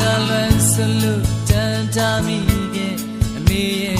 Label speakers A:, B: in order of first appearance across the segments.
A: ကလွန်စလို့တန်တာမိခင်အမေရဲ့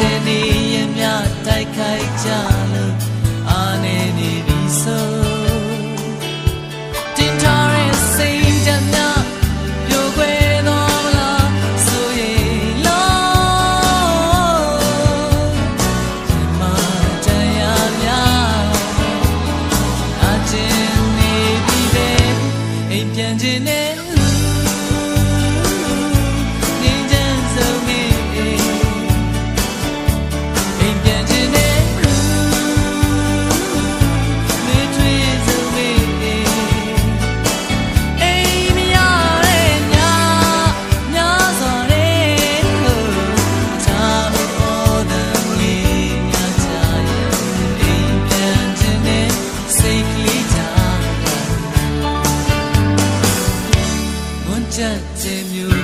A: စင်နေရမြတိုက်ခိုက်ကြလို့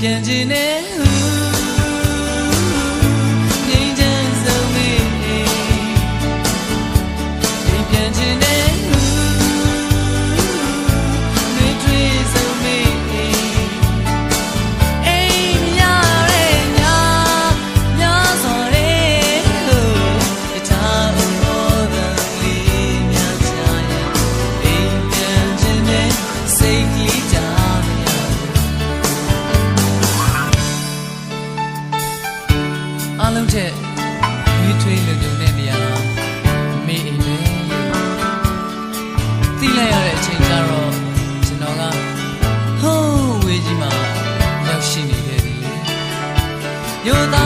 A: ပြန်ခြင်းနဲ့ လုံးထက်ဝီထွေးလုံုံတဲ့နေရာမေးအိမ်ပဲတိလိုက်ရတဲ့အချိန်ကတော့ကျွန်တော်ကဟိုးဝေးကြီးမှာရောက်ရှိနေခဲ့တယ်ရိုးသား